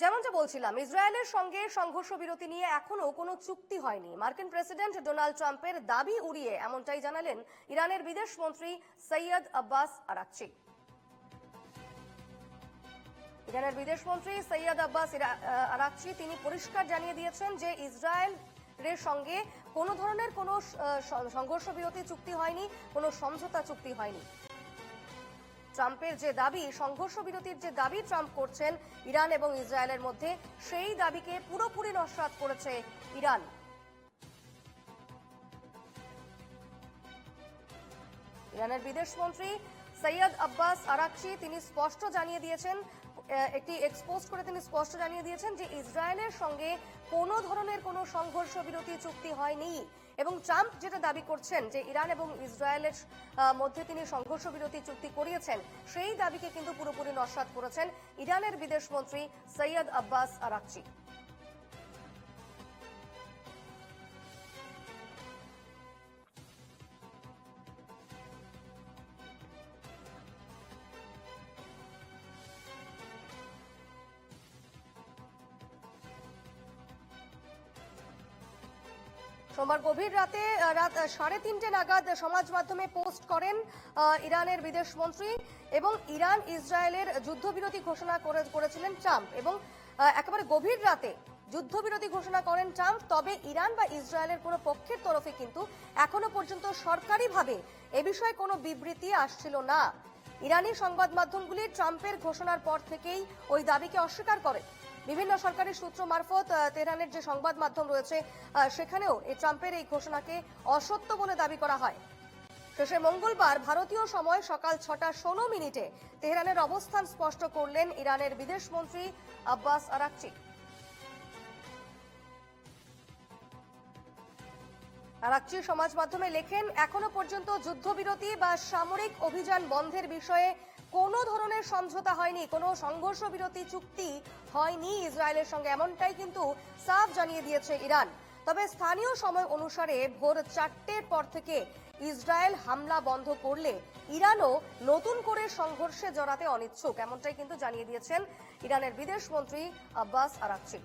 যেমনটা বলছিলাম, ইসরায়েলের সঙ্গে সংঘর্ষ বিরতি নিয়ে এখনও কোনো চুক্তি হয়নি। মার্কিন প্রেসিডেন্ট ডোনাল্ড ট্রাম্পের দাবি উড়িয়ে এমনটাই জানালেন ইরানের বিদেশ মন্ত্রী সৈয়দ আব্বাস আরাকচি। ইরানের বিদেশ মন্ত্রী সৈয়দ আব্বাস আরাকচি তিনি পরিষ্কার জানিয়ে দিয়েছেন যে ইসরায়েলের সঙ্গে কোনো ধরনের কোনো সংঘর্ষ বিরতি চুক্তি হয়নি, কোনো সমঝোতা চুক্তি হয়নি। ট্রাম্পের যে দাবি, সংঘর্ষ বিরতির যে দাবি ট্রাম্প করছেন ইরান এবং ইসরায়েলের মধ্যে, সেই দাবিকে পুরোপুরি নস্বাত করেছে ইরান। ইরানের বিদেশমন্ত্রী সৈয়দ আব্বাস আরাকচি তিনি স্পষ্ট জানিয়ে দিয়েছেন একটি এক্সপোজ করে তিনি স্পষ্ট জানিয়ে দিয়েছেন যে ইসরায়েলের সঙ্গে কোনো ধরনের কোনো সংঘর্ষ বিরতি চুক্তি হয়নি। এবং ট্রাম্প যেটা দাবি করছেন যে ইরান এবং ইসরায়েলের মধ্যে তিনি সংঘর্ষ বিরতি চুক্তি করিয়েছেন, সেই দাবিকে কিন্তু পুরোপুরি নস্বাত করেছেন ইরানের বিদেশমন্ত্রী সৈয়দ আব্বাস আরাকচি। সোমবার গভীর রাতে রাত সাড়ে তিনটে নাগাদ সমাজ মাধ্যমে পোস্ট করেন ইরানের বিদেশ মন্ত্রী এবং ইরান ইসরায়েলের যুদ্ধবিরতি ঘোষণা করে- করেছিলেন ট্রাম্প এবং একেবারে গভীর রাতে যুদ্ধবিরতি ঘোষণা করেন ট্রাম্প। তবে ইরান বা ইসরায়েলের কোনো পক্ষের তরফে কিন্তু এখনও পর্যন্ত সরকারিভাবে এ বিষয়ে কোনো বিবৃতি আসছিল না। ইরানি সংবাদ মাধ্যমগুলি ট্রাম্পের ঘোষণার পর থেকেই ওই দাবিকে অস্বীকার করে। বিভিন্ন সরকারি সূত্র মারফত তেহরানের যে সংবাদ মাধ্যম রয়েছে সেখানেও এই ট্রাম্পের এই ঘোষণাকে অসত্য বলে দাবি করা হয়। শেষে মঙ্গলবার ভারতীয় সময় সকাল ছটা ষোলো মিনিটে তেহরানের অবস্থান স্পষ্ট করলেন ইরানের বিদেশমন্ত্রী আব্বাস আরাকচি। আরাকচি সমাজ মাধ্যমে লেখেন, এখনও পর্যন্ত যুদ্ধবিরতি বা সামরিক অভিযান বন্ধের বিষয়ে কোনো ধরনের সমঝোতা হয়নি, কোনো সংঘর্ষ বিরতি চুক্তি হয়নি ইসরায়েলের সঙ্গে, এমনটাই কিন্তু সাফ জানিয়ে দিয়েছে ইরান। তবে স্থানীয় সময় অনুসারে ভোর চারটের পর থেকে ইসরায়েল হামলা বন্ধ করলে ইরানও নতুন করে সংঘর্ষে জড়াতে অনিচ্ছুক, এমনটাই কিন্তু জানিয়ে দিয়েছেন ইরানের বিদেশ মন্ত্রী আব্বাস আরাকচি।